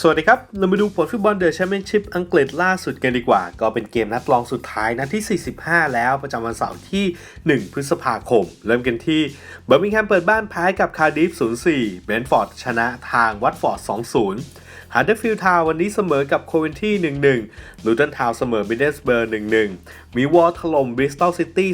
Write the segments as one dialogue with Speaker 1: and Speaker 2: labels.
Speaker 1: สวัสดีครับ เรามาดูผลฟุตบอลเดอะแชมเปี้ยนชิพอังกฤษล่าสุดกันดีกว่า ก็เป็นเกมนัดรองสุดท้ายนัดที่ 45 แล้วประจำวันเสาร์ที่ 1 พฤษภาคม เริ่มกันที่เบอร์มิงแฮมเปิดบ้านแพ้กับคาร์ดิฟ 0-4 เบนฟอร์ดชนะทางวัตฟอร์ด 2-0ฮาร์เดอร์ฟิลด์ทาวน์วันนี้เสมอกับโคเวนที่ 1-1 ลูตันทาวน์เสมอมิเดสเบอร์ 1-1 มีวอลถล่มบริสตอลซิตี้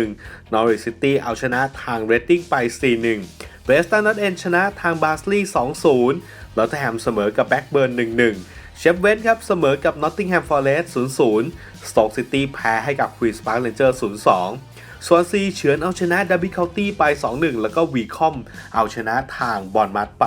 Speaker 1: 4-1 นอริสซิตี้เอาชนะทางเรดดิ้งไป 4-1เบรสตันนัทเอนชนะทางบาสลีย์ 2-0 ลอตแฮมเสมอกับแบ็กเบิร์น1-1 เชฟเวนครับเสมอกับนอตติงแฮมฟอร์เรสต์0-0 สโต็กซิตี้แพ้ให้กับควีนส์พาร์คเรนเจอร์0-2 สวอนซีเฉือนเอาชนะดับบิเคาตี้ไป 2-1 แล้วก็วีคอมเอาชนะทางบอลมัดไป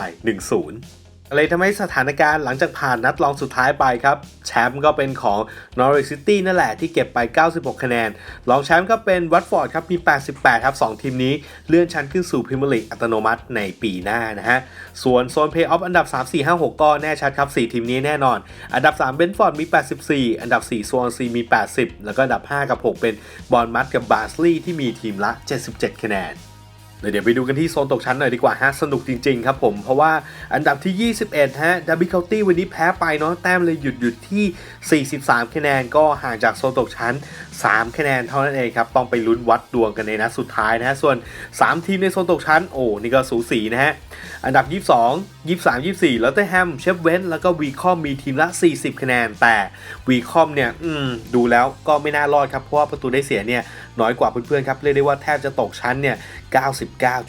Speaker 1: 1-0 อะไรทำให้สถานการณ์หลังจากผ่านนัดรองสุดท้ายไปครับ แชมป์ก็เป็นของ Norwich City นั่นแหละที่เก็บไป 96 คะแนน รองแชมป์ก็เป็นวัตฟอร์ดครับมี 88 ครับ 2 ทีมนี้เลื่อนชั้นขึ้นสู่พรีเมียร์ลีกอัตโนมัติในปีหน้านะฮะ ส่วนโซนเพย์ออฟอันดับ 3 4 5 6 ก็แน่ชัดครับ 4 ทีมนี้แน่นอน อันดับ 3 เบนฟอร์ดมี 84 อันดับ 4 สวอนซีมี 80 แล้วก็อันดับ 5 กับ 6 เป็นบอลมัดกับบาสลีย์ที่มีทีมละ 77 คะแนน เดี๋ยวไปดูกันที่โซนตกชั้นหน่อยดีกว่าฮะสนุกจริง ๆ ครับผม เพราะว่าอันดับที่ 21 ฮะดับบิเคาตี้วันนี้แพ้ไปเนาะแต้มเลยหยุดหยุดที่ 43 คะแนนก็ห่างจากโซนตกชั้น 3 คะแนนเท่านั้นเองครับ ต้องไปลุ้นวัดดวงกันในนัดสุดท้ายนะฮะส่วน 3 ทีมในโซนตกชั้น โอ้นี่ก็สูสีนะฮะอันดับ 22 23 24แล้วแต่แฮมเชฟเวนแล้วก็วีคอมมีทีมละ 40 คะแนน แต่วีคอมเนี่ยดูแล้วก็ไม่น่ารอดครับเพราะว่าประตูได้เสียเนี่ย น้อยกว่าเพื่อนๆครับเรียกได้ว่าแทบจะตกชั้นเนี่ย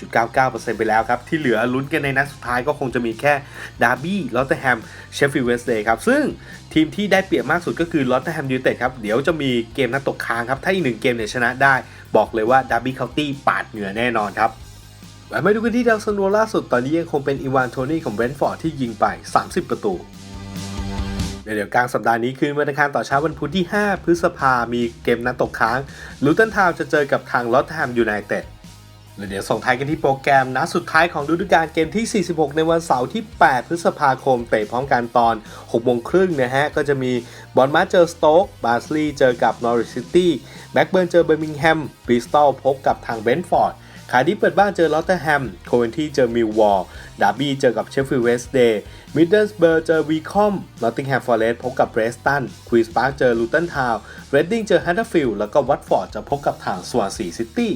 Speaker 1: 99.99%ไปแล้วครับ ที่เหลือลุ้นกันในนัดสุดท้ายก็คงจะมีแค่ดาร์บี้ลอตเตอร์แฮมเชฟฟิลด์เวสเดย์ครับซึ่งทีมที่ได้เปรียบมากสุดก็คือลอตเตอร์แฮมยูไนเต็ดครับเดี๋ยวจะมีเกมนัดตกค้างครับถ้าอีกหนึ่งเกมเนี่ยชนะได้ บอกเลยว่าดาร์บี้เคาน์ตี้ปาดเหงื่อแน่นอนครับมาดูกันที่ดาวซันโวล่าสุดตอนนี้ยังคงเป็นอีวานโทนี่ของเบรนท์ฟอร์ดที่ยิงไป 30 ประตู เดี๋ยวกลางสัปดาห์นี้คืนวันอังคารต่อเช้าวันพุธที่ 5 พฤษภามีเกมนัดตกค้างลูตันทาวจะเจอกับทางลอตแฮมยูไนเต็ดแล้วเดี๋ยวส่งท้ายกันที่โปรแกรมนัดสุดท้ายของฤดูกาลเกมที่ 46 ในวันเสาร์ที่ 8 พฤษภาคมเตะพร้อมกันตอน 6 โมงครึ่งนะฮะ ก็จะมีบอลมาเจอสโต๊กบาสลีย์เจอกับนอริสซิตี้แบ็กเบิร์นเจอเบอร์มิงแฮมบริสตอลพบกับทางเบนฟอร์ด คาร์ดิฟเปิดบ้านเจอลอตเตอร์แฮม โคเวนที่เจอมิลวอลดาร์บี้เจอกับเชฟฟิลด์เวสต์เดย์ มิดเดิลสเบอร์เจอวีคอมนอตติงแฮมฟอร์เรสต์พบกับเบรสตัน ควีนส์พาร์คเจอลูตันทาวน์ เรดดิ้งเจอแฮนเดอร์ฟิลด์ แล้วก็วัตฟอร์ดจะพบกับทางสวาซีซิตี้